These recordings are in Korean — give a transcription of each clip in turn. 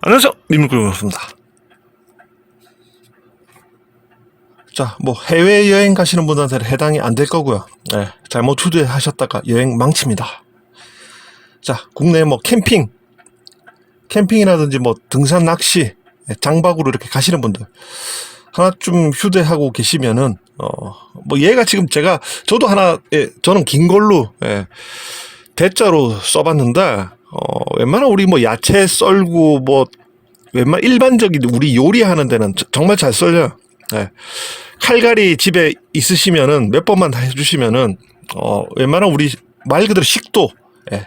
안녕하세요. 민물구입니다. 자, 뭐 해외 여행 가시는 분들한테는 해당이 안 될 거고요. 네, 잘못 투자하셨다가 여행 망칩니다. 자, 국내 뭐 캠핑, 캠핑이라든지 뭐 등산 낚시, 예, 장박으로 이렇게 가시는 분들 하나쯤 휴대하고 계시면은 어뭐 얘가 지금 제가 저도 하나 예, 저는 긴 걸로 예, 대자로 써봤는데 어 웬만한 우리 뭐 야채 썰고 뭐 웬만 일반적인 우리 요리하는 데는 저- 정말 잘 썰려요. 예. 칼갈이 집에 있으시면은 몇 번만 다 해주시면은 어 웬만한 우리 말 그대로 식도 예.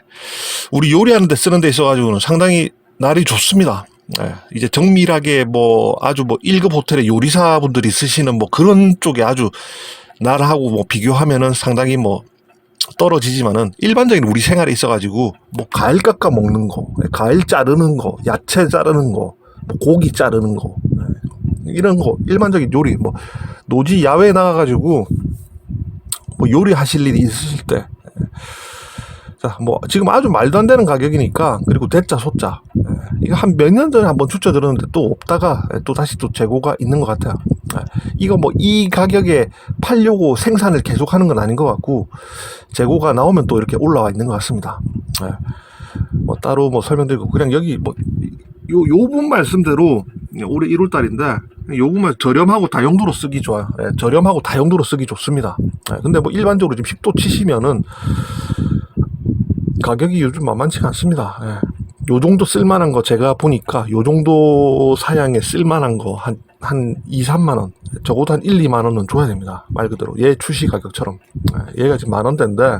우리 요리하는 데 쓰는 데 있어가지고는 상당히 날이 좋습니다. 예. 이제 정밀하게 뭐 아주 뭐 1급 호텔의 요리사분들이 쓰시는 뭐 그런 쪽에 아주 나라하고 뭐 비교하면은 상당히 뭐 떨어지지만은 일반적인 우리 생활에 있어가지고 뭐 과일 깎아 먹는 거, 예, 과일 자르는 거, 야채 자르는 거, 뭐 고기 자르는 거 예, 이런 거 일반적인 요리 뭐 노지 야외에 나가가지고 뭐 요리 하실 일이 있으실 때. 예. 자, 뭐, 지금 아주 말도 안 되는 가격이니까, 그리고 대자, 소자. 예, 이거 한 몇 년 전에 한번 추천드렸는데 또 없다가 예, 또 다시 또 재고가 있는 것 같아요. 예, 이거 뭐 이 가격에 팔려고 생산을 계속 하는 건 아닌 것 같고, 재고가 나오면 또 이렇게 올라와 있는 것 같습니다. 예, 뭐 따로 뭐 설명드리고, 그냥 여기 뭐, 요, 요분 말씀대로 올해 1월 달인데, 요 분만 저렴하고 다용도로 쓰기 좋아요. 예, 저렴하고 다용도로 쓰기 좋습니다. 예, 근데 뭐 일반적으로 지금 10도 치시면은 가격이 요즘 만만치가 않습니다. 예. 요 정도 쓸만한 거 제가 보니까 요 정도 사양에 쓸만한 거 한, 한 2, 3만 원. 적어도 한 1, 2만 원은 줘야 됩니다. 말 그대로. 얘 출시 가격처럼. 예, 얘가 지금 만 원대인데,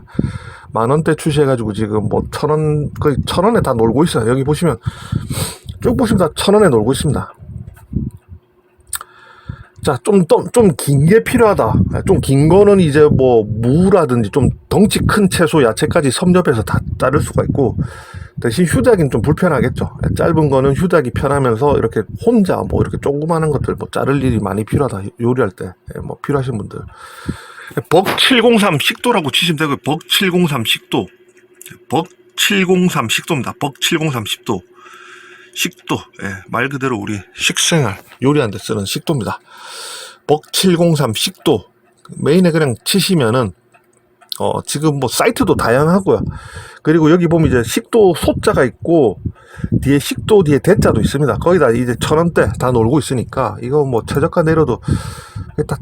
만 원대 출시해가지고 지금 뭐 천 원, 거의 천 원에 다 놀고 있어요. 여기 보시면, 쭉 보시면 다 천 원에 놀고 있습니다. 자, 좀, 좀 긴 게 필요하다. 좀 긴 거는 이제 뭐, 무라든지 좀 덩치 큰 채소, 야채까지 섭렵해서 다 자를 수가 있고, 대신 휴대하기는 좀 불편하겠죠. 짧은 거는 휴대하기 편하면서 이렇게 혼자 뭐 이렇게 조그마한 것들 뭐 자를 일이 많이 필요하다. 요리할 때. 예, 뭐 필요하신 분들. 벅 703 식도라고 치시면 되고요. 벅703 식도. 벅 703 식도입니다. 벅 703 식도. 식도, 예, 말 그대로 우리 식생활, 요리하는 데 쓰는 식도입니다. 벅 703 식도. 메인에 그냥 치시면은, 어, 지금 뭐 사이트도 다양하고요. 그리고 여기 보면 이제 식도 소자가 있고, 뒤에 식도 뒤에 대자도 있습니다. 거기다 이제 천 원대 다 놀고 있으니까, 이거 뭐 최저가 내려도, 일단,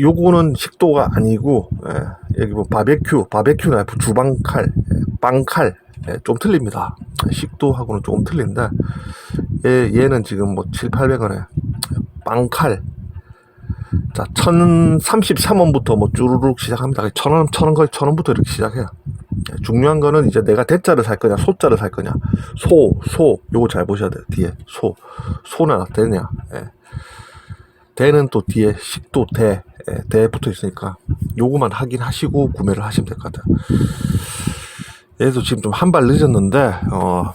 요거는 식도가 아니고, 예, 여기 뭐 바베큐, 바베큐 나이프, 주방 칼, 예, 빵칼, 예, 좀 틀립니다. 식도하고는 조금 틀린데, 얘, 얘는 지금 뭐 7, 800원에 빵칼. 자, 1033원부터 뭐 쭈루룩 시작합니다. 1000원, 1000원 거의 1000원부터 이렇게 시작해요. 예, 중요한 거는 이제 내가 대자를 살 거냐, 소자를 살 거냐. 소, 소, 요거 잘 보셔야 돼요. 뒤에. 소. 소나 대냐. 예. 대는 또 뒤에 식도 대, 예, 대 붙어 있으니까 요거만 확인하시고 구매를 하시면 될 것 같아요. 얘도 지금 좀 한 발 늦었는데, 어,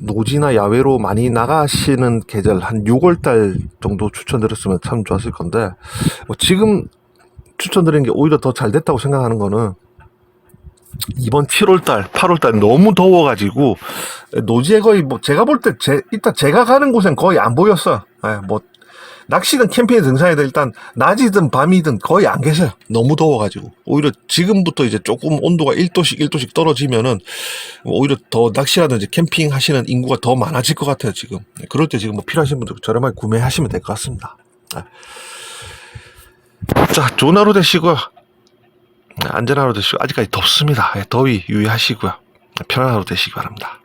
노지나 야외로 많이 나가시는 계절 한 6월달 정도 추천드렸으면 참 좋았을 건데 뭐 지금 추천드린 게 오히려 더 잘 됐다고 생각하는 거는 이번 7월달, 8월달 너무 더워가지고 노지에 거의 뭐 제가 볼 때 제, 일단 제가 가는 곳엔 거의 안 보였어. 예, 뭐 낚시든 캠핑에 등산이든 일단 낮이든 밤이든 거의 안 계세요. 너무 더워가지고 오히려 지금부터 이제 조금 온도가 1도씩 1도씩 떨어지면은 오히려 더 낚시라든지 캠핑 하시는 인구가 더 많아질 것 같아요 지금. 네, 그럴 때 지금 뭐 필요하신 분들 저렴하게 구매하시면 될 것 같습니다. 네. 자 좋은 하루 되시고요. 네, 안전한 하루 되시고 아직까지 덥습니다. 예, 더위 유의하시고요. 편안한 하루 되시기 바랍니다.